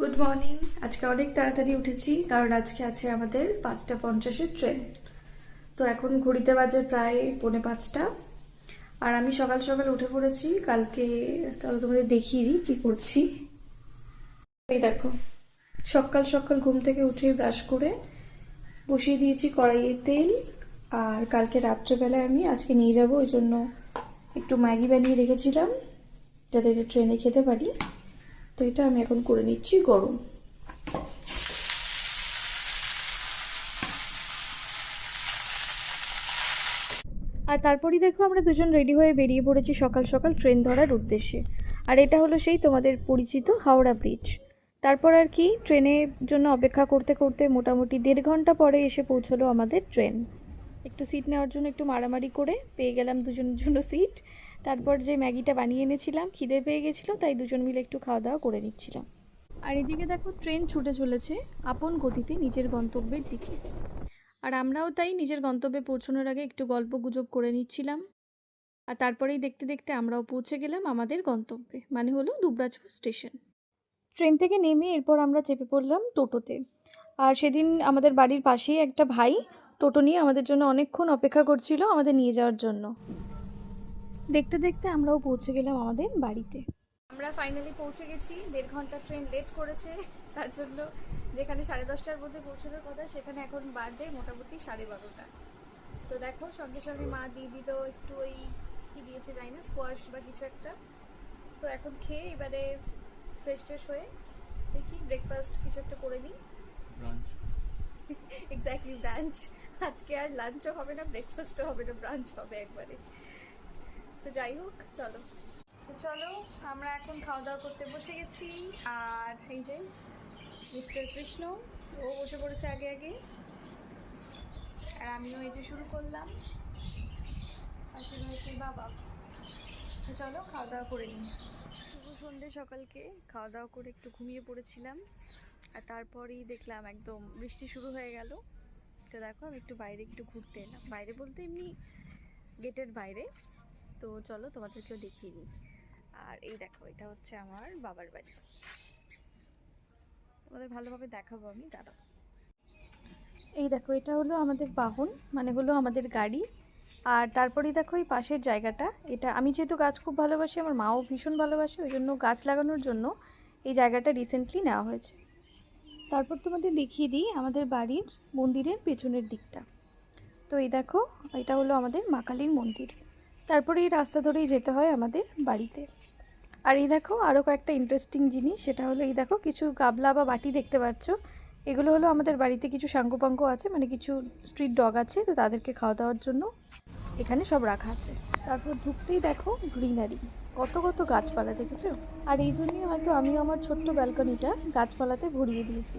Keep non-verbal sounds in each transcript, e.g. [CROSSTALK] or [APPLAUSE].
Good morning আজকে অনেক তাড়াতাড়ি উঠেছি, কারণ আজকে আছে আমাদের পাঁচটা পঞ্চাশের ট্রেন তো এখন ঘড়িতে বাজে প্রায় পৌনে পাঁচটা। আর আমি সকাল সকাল উঠে পড়েছি, কালকে তাহলে তোমাদের দেখিয়ে দিই কী করছি। এই দেখো, সকাল সকাল ঘুম থেকে উঠে ব্রাশ করে বসিয়ে দিয়েছি কড়াইয়ে তেল। আর কালকে রাত্রেবেলায় আমি আজকে নিয়ে যাব, ওই জন্য একটু ম্যাগি বানিয়ে রেখেছিলাম, যাতে ট্রেনে খেতে পারি। তো এটা আমি এখন করে নিচ্ছি গরম। আর তারপরই দেখো আমরা দুজন রেডি হয়ে বেরিয়ে পড়েছি সকাল সকাল ট্রেন ধরার উদ্দেশ্যে। আর এটা হলো সেই তোমাদের পরিচিত হাওড়া ব্রিজ তারপর আর কি ট্রেনের জন্য অপেক্ষা করতে করতে মোটামুটি দেড় ঘণ্টা পরে এসে পৌঁছলো আমাদের ট্রেন একটু সিট নেওয়ার জন্য একটু মারামারি করে পেয়ে গেলাম দুজনের জন্য সিট তারপর যে ম্যাগিটা বানিয়ে এনেছিলাম খিদে পেয়ে গেছিল তাই দুজন মিলে একটু খাওয়া দাওয়া করে নিচ্ছিলাম। আর এদিকে দেখো ট্রেন ছুটে চলেছে আপন গতিতে নিজের গন্তব্যের দিকে। আর আমরাও তাই নিজের গন্তব্যে পৌঁছানোর আগে একটু গল্প গুজব করে নিচ্ছিলাম। আর তারপরেই দেখতে দেখতে আমরাও পৌঁছে গেলাম আমাদের গন্তব্যে মানে হলো দুবরাজপুর স্টেশন। ট্রেন থেকে নেমে এরপর আমরা চেপে পড়লাম টোটোতে। আর সেদিন আমাদের বাড়ির পাশেই একটা ভাই টোটো নিয়ে আমাদের জন্য অনেকক্ষণ অপেক্ষা করছিল আমাদের নিয়ে যাওয়ার জন্য। দেখতে দেখতে আমরাও পৌঁছে গেলাম আমাদের বাড়িতে। আমরা ফাইনালি পৌঁছে গেছি। দেড় ঘণ্টা ট্রেন লেট করেছে। তার জন্য যেখানে সাড়ে দশটার মধ্যে পৌঁছানোর কথা সেখানে এখন বাজে মোটামুটি সাড়ে বারোটা। তো দেখো সঙ্গে সঙ্গে মা দিয়ে দিল একটু ওই কী দিয়েছে জানি না স্কোয়াশ বা কিছু একটা। তো এখন খেয়ে এবারে ফ্রেশ ট্রেশ হয়ে দেখি ব্রেকফাস্ট কিছু একটা করে নিই। এক্স্যাক্টলি ব্রাঞ্চ [LAUGHS] আজকে আর লাঞ্চও হবে না ব্রেকফাস্টও হবে না ব্রাঞ্চ হবে একবারে। তো যাই হোক চলো। তো চলো আমরা এখন খাওয়া দাওয়া করতে বসে গেছি। আর এই যে মিস্টার কৃষ্ণ ও বসে পড়েছে আগে আগে। আর আমিও এই যে শুরু করলাম। পাশে রয়েছে বাবা। তো চলো খাওয়া দাওয়া করে নিই। শুভ সন্ধ্যে সকালকে। খাওয়া দাওয়া করে একটু ঘুমিয়ে পড়েছিলাম। আর তারপরেই দেখলাম একদম বৃষ্টি শুরু হয়ে গেল। তো দেখো আমি একটু বাইরে একটু ঘুরতে এলাম। বাইরে বলতে এমনি গেটের বাইরে। তো চলো তোমাদেরকেও দেখিয়ে দিই। আর এই দেখো এটা হচ্ছে আমার বাবার বাড়ি। তোমাদের ভালোভাবে দেখাবো আমি দাঁড়াও। এই দেখো এটা হলো আমাদের বাহন মানে হলো আমাদের গাড়ি। আর তারপরেই দেখো এই পাশের জায়গাটা। এটা আমি যেহেতু গাছ খুব ভালোবাসি আমার মাও ভীষণ ভালোবাসে ওই জন্য গাছ লাগানোর জন্য এই জায়গাটা রিসেন্টলি নেওয়া হয়েছে। তারপর তোমাদের দেখিয়ে দিই আমাদের বাড়ির মন্দিরের পেছনের দিকটা। তো এই দেখো এটা হলো আমাদের মা কালীর মন্দির। তারপরে এই রাস্তা ধরেই যেতে হয় আমাদের বাড়িতে। আর এই দেখো আরও কয়েকটা ইন্টারেস্টিং জিনিস, সেটা হলো এই দেখো কিছু গাবলা বা বাটি দেখতে পাচ্ছ। এগুলো হলো আমাদের বাড়িতে কিছু সাঙ্গপাঙ্গ আছে মানে কিছু স্ট্রিট ডগ আছে, তো তাদেরকে খাওয়া দাওয়ার জন্য। এখানে সব রাখা আছে। তারপর ঢুকতেই দেখো গ্রিনারি কত কত গাছপালা দেখেছ? আর এই জন্যই হয়তো আমি আমার ছোট্ট ব্যালকনিটা গাছপালাতে ভরিয়ে দিয়েছি।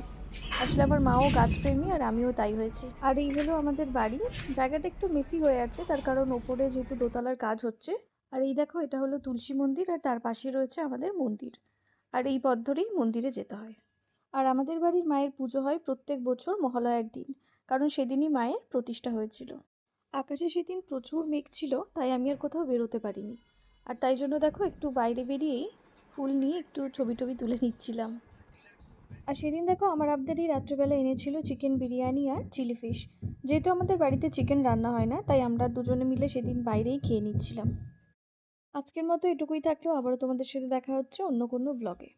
আসলে আমার মাও গাছপ্রেমী আর আমিও তাই হয়েছি। আর এই হলো আমাদের বাড়ি। জায়গাটা একটু মেসি হয়ে আছে, তার কারণ ওপরে যেহেতু দোতলার কাজ হচ্ছে। আর এই দেখো, এটা হলো তুলসী মন্দির আর তার পাশে রয়েছে আমাদের মন্দির। আর এই পথ ধরেই মন্দিরে যেতে হয়। আর আমাদের বাড়ির মায়ের পুজো হয় প্রত্যেক বছর মহালয়ার দিন। কারণ সেদিনই মায়ের প্রতিষ্ঠা হয়েছিল। আকাশে সেদিন প্রচুর মেঘ ছিল, তাই আমি আর কোথাও বেরোতে পারিনি। আর তাই জন্য দেখো একটু বাইরে বেরিয়েই ফুল নিয়ে একটু ছবি টবি তুলে নিচ্ছিলাম। আর সেদিন দেখো আমার আবদারই রাত্রেবেলা এনেছিল চিকেন বিরিয়ানি আর চিলি ফিশ। যেহেতু আমাদের বাড়িতে চিকেন রান্না হয় না, তাই আমরা দুজনে মিলে সেদিন বাইরেই খেয়ে নিচ্ছিলাম। আজকের মতো এটুকুই থাকলেও আবারও তোমাদের সাথে দেখা হচ্ছে অন্য কোনো ব্লগে